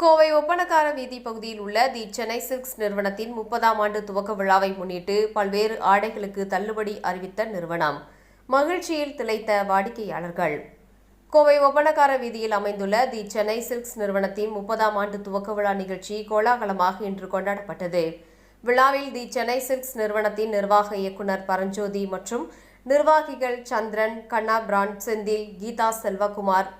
கோவை ஒப்பனக்கார வீதி பகுதியில் உள்ள தி சென்னை சில்க்ஸ் நிறுவனத்தின் முப்பதாம் ஆண்டு துவக்க விழாவை முன்னிட்டு பல்வேறு ஆடைகளுக்கு தள்ளுபடி அறிவித்த நிறுவனம். மகிழ்ச்சியில் திளைத்த வாடிக்கையாளர்கள். கோவை ஒப்பனக்கார வீதியில் அமைந்துள்ள தி சென்னை சில்க்ஸ் நிறுவனத்தின் முப்பதாம் ஆண்டு துவக்க விழா நிகழ்ச்சி கோலாகலமாக இன்று கொண்டாடப்பட்டது. விழாவில் தி சென்னை சில்க்ஸ் நிறுவனத்தின் நிர்வாக இயக்குனர் பரஞ்சோதி மற்றும் நிர்வாகிகள் சந்திரன் கண்ணா பிரான் செந்தில் கீதா செல்வகுமார்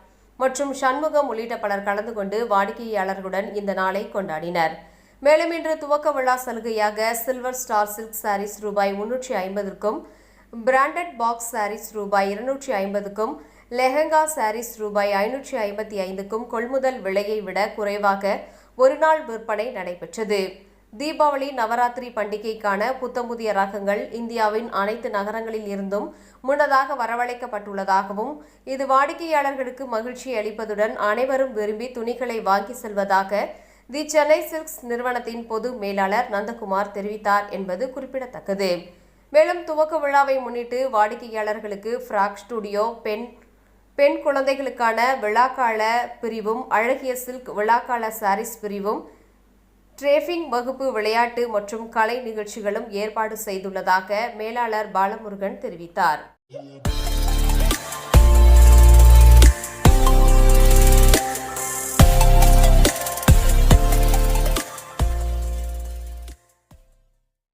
மற்றும் சண்முகம் உள்ளிட்ட பலர் கலந்து கொண்டு வாடிக்கையாளர்களுடன் இந்த நாளை கொண்டாடினர். மேலும் இன்று துவக்க விழா சலுகையாக சில்வர் ஸ்டார் சில்க் சாரீஸ் ரூபாய் முன்னூற்றி ஐம்பதுக்கும் பிராண்டட் பாக்ஸ் சாரீஸ் ரூபாய் இருநூற்றி ஐம்பதுக்கும் லெஹங்கா சாரீஸ் ரூபாய் ஐநூற்றி ஐம்பத்தி ஐந்துக்கும் கொள்முதல் விலையை விட குறைவாக ஒருநாள் விற்பனை நடைபெற்றது. தீபாவளி நவராத்திரி பண்டிகைக்கான புத்தம்புதிய ரகங்கள் இந்தியாவின் அனைத்து நகரங்களில் இருந்தும் முன்னதாக வரவழைக்கப்பட்டுள்ளதாகவும் இது வாடிக்கையாளர்களுக்கு மகிழ்ச்சி அளிப்பதுடன் அனைவரும் விரும்பி துணிகளை வாங்கி செல்வதாக தி சென்னை சில்க்ஸ் நிறுவனத்தின் பொது மேலாளர் நந்தகுமார் தெரிவித்தார் என்பது குறிப்பிடத்தக்கது. மேலும் துவக்க விழாவை முன்னிட்டு வாடிக்கையாளர்களுக்கு ஃப்ராக் ஸ்டுடியோ பெண் பெண் குழந்தைகளுக்கான விழாக்கால பிரிவும் அழகிய சில்க் விழாக்கால சாரீஸ் பிரிவும் ட்ரேஃபிங் வகுப்பு விளையாட்டு மற்றும் கலை நிகழ்ச்சிகளும் ஏற்பாடு செய்துள்ளதாக மேலாளர் பாலமுருகன் தெரிவித்தார்.